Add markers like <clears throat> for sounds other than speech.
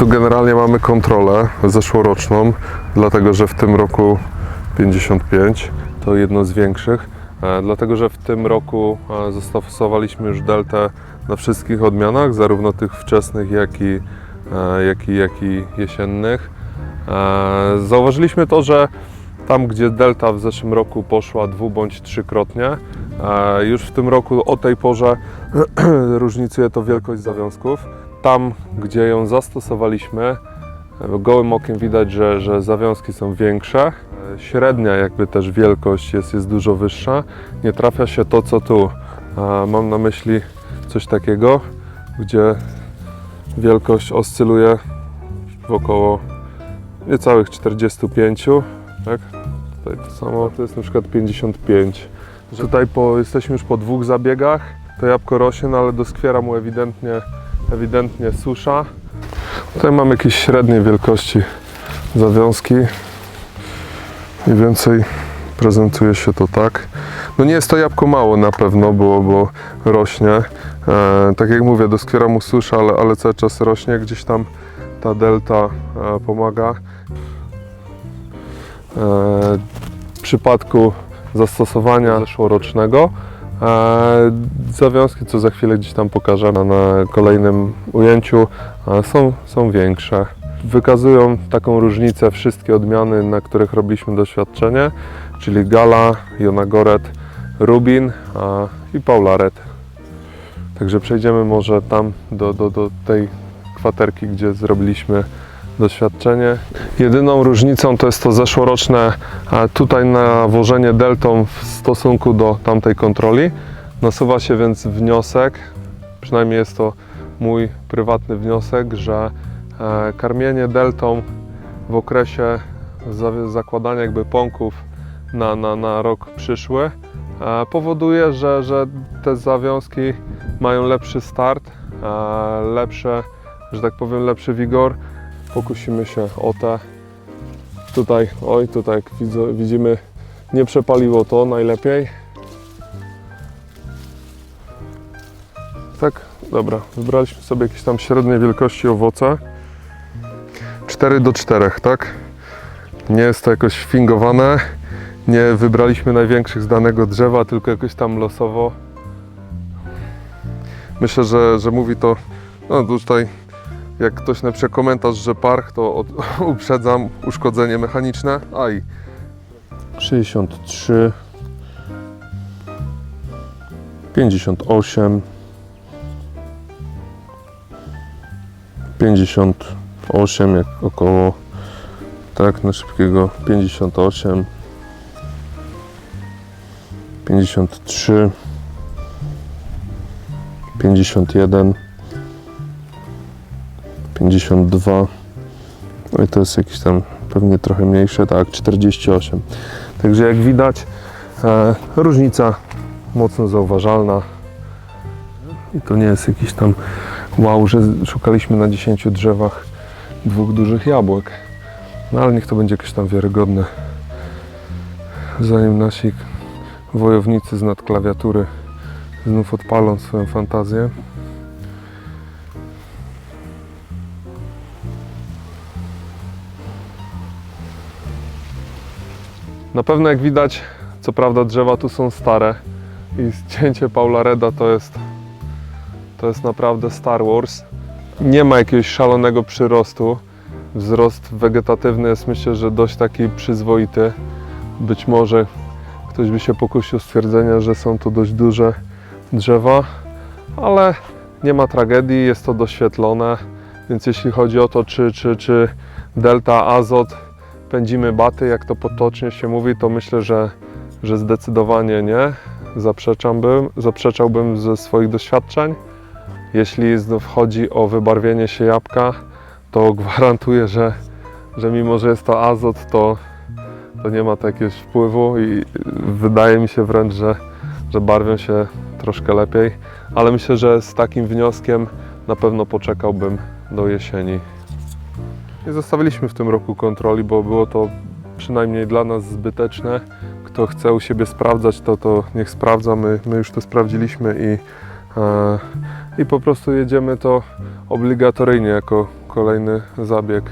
Tu generalnie mamy kontrolę zeszłoroczną, dlatego że w tym roku 55 to jedno z większych, e, dlatego że w tym roku e, zastosowaliśmy już deltę na wszystkich odmianach, zarówno tych wczesnych, jak i, e, jak i, jak i jesiennych. Zauważyliśmy to, że tam, gdzie delta w zeszłym roku poszła dwu bądź trzykrotnie, już w tym roku o tej porze <clears throat> różnicuje to wielkość zawiązków. Tam, gdzie ją zastosowaliśmy, e, gołym okiem widać, że, że zawiązki są większe. E, Średnia jakby też wielkość jest, jest dużo wyższa. Nie trafia się to, co tu. Mam na myśli coś takiego, gdzie wielkość oscyluje w około niecałych 45, tak? Tutaj to samo, to jest na przykład 55. Tutaj po, jesteśmy już po dwóch zabiegach, to jabłko rośnie, no ale doskwiera mu ewidentnie, ewidentnie susza. Tutaj mam jakieś średniej wielkości zawiązki. Mniej więcej prezentuje się to tak. No nie jest to jabłko mało na pewno, bo, bo rośnie. E, tak jak mówię, doskwiera mu susza, ale, ale cały czas rośnie. Gdzieś tam ta delta e, pomaga. E, w przypadku zastosowania zeszłorocznego zawiązki, co za chwilę gdzieś tam pokażę na, kolejnym ujęciu, są, są większe. Wykazują taką różnicę wszystkie odmiany, na których robiliśmy doświadczenie, czyli Gala, Jonagoret, Rubin i Paularet. Także przejdziemy może tam do, do, do tej kwaterki, gdzie zrobiliśmy doświadczenie. Jedyną różnicą to jest to zeszłoroczne tutaj nawożenie deltą w stosunku do tamtej kontroli. Nasuwa się więc wniosek, przynajmniej jest to mój prywatny wniosek, że e, karmienie deltą w okresie za- zakładania jakby pąków na, na, na rok przyszły e, powoduje, że, że te zawiązki mają lepszy start, e, lepsze, że tak powiem, lepszy wigor. Pokusimy się o te. Tutaj, oj, tutaj jak widzimy, nie przepaliło to najlepiej. Tak, dobra, wybraliśmy sobie jakieś tam średniej wielkości owoce. 4 do 4, tak? Nie jest to jakoś fingowane. Nie wybraliśmy największych z danego drzewa, tylko jakoś tam losowo. Myślę, że, że mówi to, no tutaj jak ktoś napisze komentarz, że parch, to od, <laughs> uprzedzam uszkodzenie mechaniczne. Aj. 63 58 58 jak około tak na szybkiego. 58 53 51 52 no i to jest jakieś tam pewnie trochę mniejsze, tak 48 także jak widać e, różnica mocno zauważalna. I to nie jest jakiś tam wow, że szukaliśmy na 10 drzewach dwóch dużych jabłek. No ale niech to będzie jakieś tam wiarygodne. Zanim nasi wojownicy z nad klawiatury znów odpalą swoją fantazję Na pewno jak widać, co prawda drzewa tu są stare i zdjęcie Paula Reda to jest, to jest naprawdę Star Wars. Nie ma jakiegoś szalonego przyrostu. Wzrost wegetatywny jest myślę, że dość taki przyzwoity. Być może ktoś by się pokusił stwierdzenia, że są to dość duże drzewa, ale nie ma tragedii, jest to doświetlone, więc jeśli chodzi o to, czy, czy, czy delta azot pędzimy baty, jak to potocznie się mówi, to myślę, że, że zdecydowanie nie. Zaprzeczam bym, zaprzeczałbym ze swoich doświadczeń. Jeśli znów chodzi o wybarwienie się jabłka, to gwarantuję, że, że mimo, że jest to azot, to, to nie ma to jakiegoś wpływu i wydaje mi się wręcz, że, że barwią się troszkę lepiej, ale myślę, że z takim wnioskiem na pewno poczekałbym do jesieni. Nie zostawiliśmy w tym roku kontroli, bo było to przynajmniej dla nas zbyteczne. Kto chce u siebie sprawdzać, to, to niech sprawdza. My, my już to sprawdziliśmy i, e, i po prostu jedziemy to obligatoryjnie jako kolejny zabieg